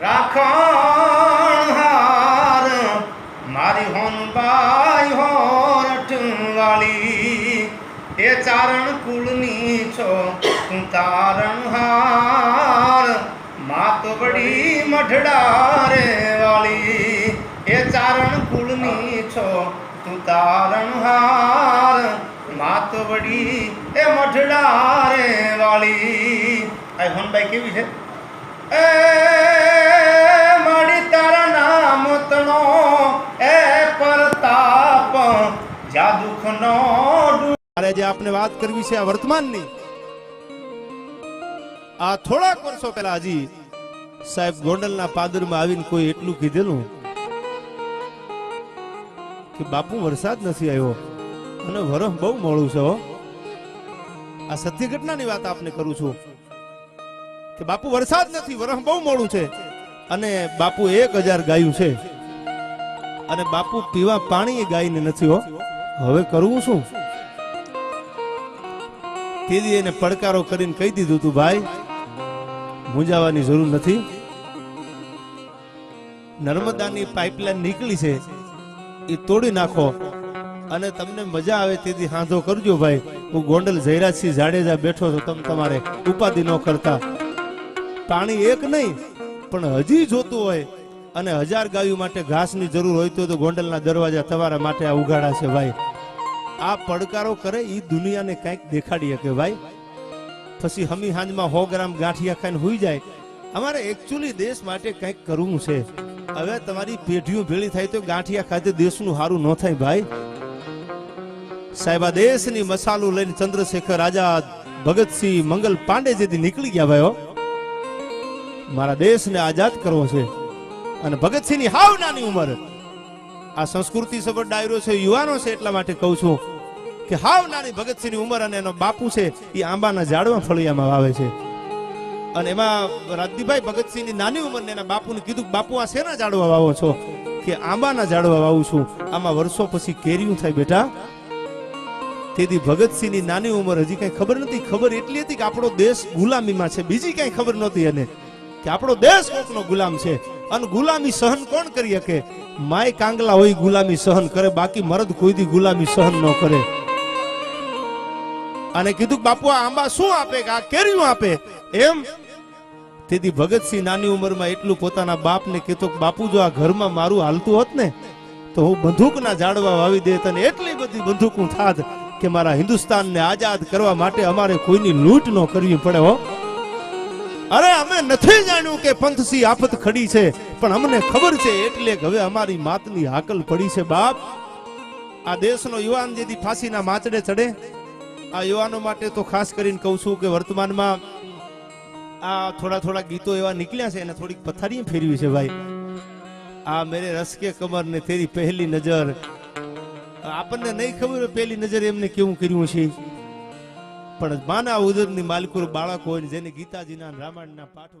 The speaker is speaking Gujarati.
રાખણ હાર. મારી હોનબાઈ હોરઠ વાળી એ ચારણ કુળની છો, તું તારણ હાર. માત વડી મઢડા રે વાળી. એ ચારણ કુળની છો, તું તારણ હાર. માત વડી એ મઢડા રે વાળી. આ હોનબાઈ કેવી છે? એ મારે જે આપને વાત કરવી છે આ વર્તમાનની, આ થોડાક વર્ષો પહેલા હજી સાહેબ ગોંડલના પાદરમાં આવીને કોઈ એટલું કીધેલું કે બાપુ વરસાદ નથી આવ્યો અને વરફ બહુ મોડું છે આ સત્ય ઘટનાની વાત આપને કરું છું કે બાપુ વરસાદ નથી, વરફ બહુ મોડું છે અને બાપુ એક હજાર ગાયું છે અને બાપુ પીવા પાણી ગાયને નથી હો. હવે કરવું શું? તેથી એને પડકારો કરીને કહી દીધું તું, ભાઈ, મૂંઝાવાની જરૂર નથી. નર્મદાની પાઇપલાઇન નીકળી છે, એ તોડી નાખો અને તમને મજા આવે તેથી હાંધો કરજો ભાઈ. હું ગોંડલ જયરાજસિંહ જાડેજા બેઠો છો, તમે તમારે ઉપાધિ ન કરતા. પાણી એક નહીં, પણ હજી જોતું હોય અને હજાર ગાયું માટે ઘાસની જરૂર હોય તો ગોંડલના દરવાજા તમારા માટે આ ઉઘાડા છે ભાઈ. આ પડકારો કરે એ દુનિયાને કંઈક દેખાડી શકે ભાઈ. પછી હમી હાંજમાં સો ગ્રામ ગાંઠિયા ખાઈને હોઈ જાય. અમારે એકચ્યુઅલી દેશ માટે કંઈક કરવું છે. હવે તમારી પેઢીઓ ભેળી થાય તો ગાંઠિયા ખાતે દેશનું સારું ન થાય ભાઈ. સાહેબ, આ દેશની મસાલો લઈને ચંદ્રશેખર આઝાદ, ભગતસિંહ, મંગલ પાંડે જેથી નીકળી ગયા ભાઈઓ મારા દેશને આઝાદ કરવો છે. અને ભગતસિંહની હાવ નાની ઉંમર. આ સંસ્કૃતિ સભર ડાયરો છે, યુવાનો છે એટલા માટે કહું છું. કે હાવ નાની ભગતસિંહની ઉંમર અને એનો બાપુ છે, એ આંબાના ઝાડવા ફળિયામાં વાવે છે. અને એમાં રાજદીભાઈ ભગતસિંહની નાની ઉંમરને એના બાપુને કીધું બાપુ, આ શેના ઝાડવા વાવો છો? કે, આંબાના ઝાડવા વાવું છું. આમાં વર્ષો પછી કેરીયું થાય બેટા. તેથી ભગતસિંહની નાની ઉંમર હજી કઈ ખબર નથી. ખબર એટલી હતી કે આપણો દેશ ગુલામીમાં છે. બીજી કઈ ખબર નહોતી એને કે આપણો દેશ કોકનો ગુલામ છે. અને ગુલામી સહન કોણ કરી શકે? માય કાંગલા હોય, ગુલામી સહન કરે. બાકી મરદ કોઈ દી ગુલામી સહન ન કરે? અને કીધું બાપુ, આ આંબા શું આપે? કે આ કેરીઓ આપે? એમ તેથી ભગતસિંહ નાની ઉંમરમાં એટલું પોતાના બાપને કહેતો કે, બાપુ, જો આ ઘરમાં મારું હાલતું હોત ને, તો હું બંદૂકના ઝાડવા વાવી દેત અને એટલી બધી બંદૂક હું થાત કે મારા હિન્દુસ્તાનને આઝાદ કરવા માટે અમારે કોઈની લૂંટ ન કરવી પડે હો. અરે, અમે નથી જાણ્યું કે પંથસી આફત ખડી છે, પણ અમને ખબર છે એટલે હવે અમારી માતની હાકલ પડી છે, બાપ. આ દેશનો યુવાન જેથી ફાંસીના માચડે ચડે આ યુવાનો માટે તો ખાસ કરીને કહું છું કે વર્તમાનમાં આ થોડા થોડા ગીતો એવા નીકળ્યા છે એને થોડીક પથારી ફેરવી છે ભાઈ. આ મેરે રસકે કમર ને તેરી પહેલી નજર. આપણને નહીં ખબર પહેલી નજર એમને કેવું કર્યું છે. પણ માના ઉદરની માલકુર બાળકો હોય જેને ગીતાજીના રામાયણના પાઠ